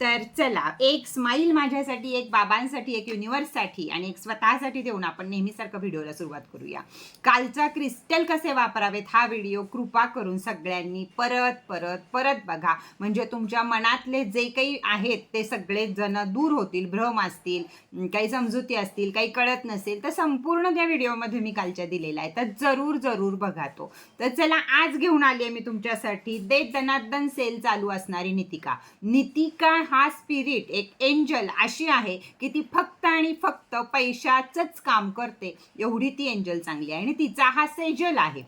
तर चला एक स्माईल माझ्यासाठी एक बाबांसाठी एक युनिवर्ससाठी आणि एक स्वतःसाठी देऊन आपण नेहमीसारखं व्हिडिओला सुरुवात करूया. कालचा क्रिस्टल कसे वापरावेत हा व्हिडिओ कृपा करून सगळ्यांनी परत परत परत बघा. म्हणजे तुमच्या मनातले जे काही आहेत ते सगळे जण दूर होतील भ्रम असतील काही समजुती असतील काही कळत नसेल तर संपूर्ण त्या व्हिडिओमध्ये मी कालच्या दिलेला आहे. तर जरूर जरूर बघा तो. तर चला आज घेऊन आली आहे मी तुमच्यासाठी. दे दनादन सेल चालू असणारी नितिका. नितिका हा स्पिरिट एक एंजल अशी आहे की ती फक्त आणि फक्त पैशाचंच काम करते. एवढी ती एंजल चांगली आहे आणि तिचा हा सेजल आहे.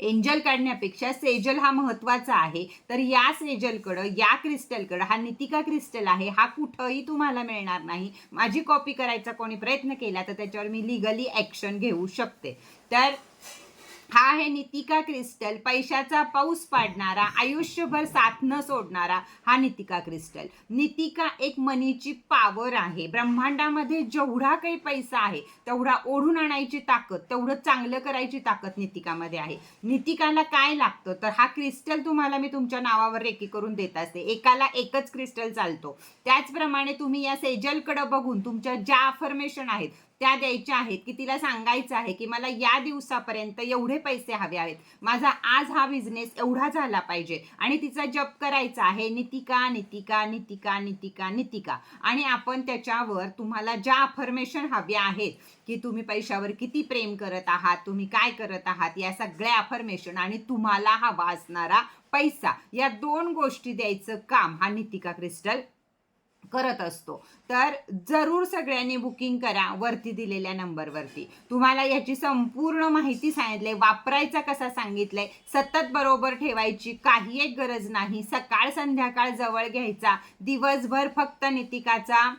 एंजल काढण्यापेक्षा सेजल हा महत्त्वाचा आहे. तर या सेजलकडं या क्रिस्टलकडं हा नितिका क्रिस्टल आहे हा कुठंही तुम्हाला मिळणार नाही. माझी कॉपी करायचा कोणी प्रयत्न केला तर त्याच्यावर मी लिगली ॲक्शन घेऊ शकते. तर हा आहे नितिका क्रिस्टल पैशाचा पाऊस पाडणारा आयुष्यभर साथ न सोडणारा हा नितिका क्रिस्टल. नितिका एक मनीची पावर आहे. ब्रह्मांडामध्ये जेवढा काही पैसा आहे तेवढा ओढून आणायची ताकद तेवढं चांगलं करायची ताकद नितिकामध्ये आहे. नितिकाला काय लागतं? तर हा क्रिस्टल तुम्हाला मी तुमच्या नावावर रेकी करून देत असते. एकाला एकच क्रिस्टल चालतो. त्याचप्रमाणे तुम्ही या सेजलकडं बघून तुमच्या ज्या अफर्मेशन आहेत त्या द्यायच्या आहेत की तिला सांगायचं आहे की मला या दिवसापर्यंत एवढे पैसे हवे आहेत. माझा आज हा बिझनेस एवढा झाला पाहिजे. आणि तिचा जप करायचा आहे नितिका नितिका नितिका नितिका नितिका. आणि आपण त्याच्यावर तुम्हाला ज्या अफर्मेशन हव्या आहेत की तुम्ही पैशावर किती प्रेम करत आहात तुम्ही काय करत आहात या सगळ्या अफर्मेशन आणि तुम्हाला हवा असणारा पैसा. या दोन गोष्टी द्यायचं काम हा नितिका क्रिस्टल करत असतो. तर जरूर सगळ्यांनी बुकिंग करा वरती दिलेल्या नंबरवरती तुम्हाला याची संपूर्ण माहिती सांगितली वापरायचा कसा सांगितलंय? सतत बरोबर ठेवायची काही एक गरज नाही. सकाळ संध्याकाळ जवळ घ्यायचा. दिवसभर फक्त नितिकाचा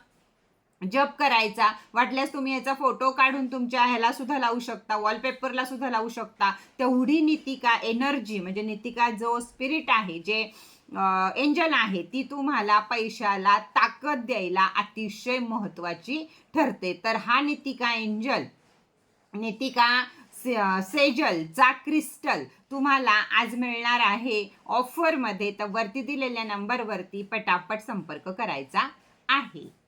जप करायचा. वाटल्यास तुम्ही याचा फोटो काढून तुमच्या ह्याला सुद्धा लावू शकता. वॉलपेपरला सुद्धा लावू शकता. तेवढी नितिका एनर्जी म्हणजे नितिका जो स्पिरिट आहे जे एंजल आहे ती तुम्हाला पैशाला ता ताकद द्यायला अतिशय महत्त्वाची ठरते. तर हा नितिका एंजल नितिका से- सेजलचा क्रिस्टल तुम्हाला आज मिळणार आहे ऑफरमध्ये तर वरती दिलेल्या नंबरवरती पटापट संपर्क करायचा आहे.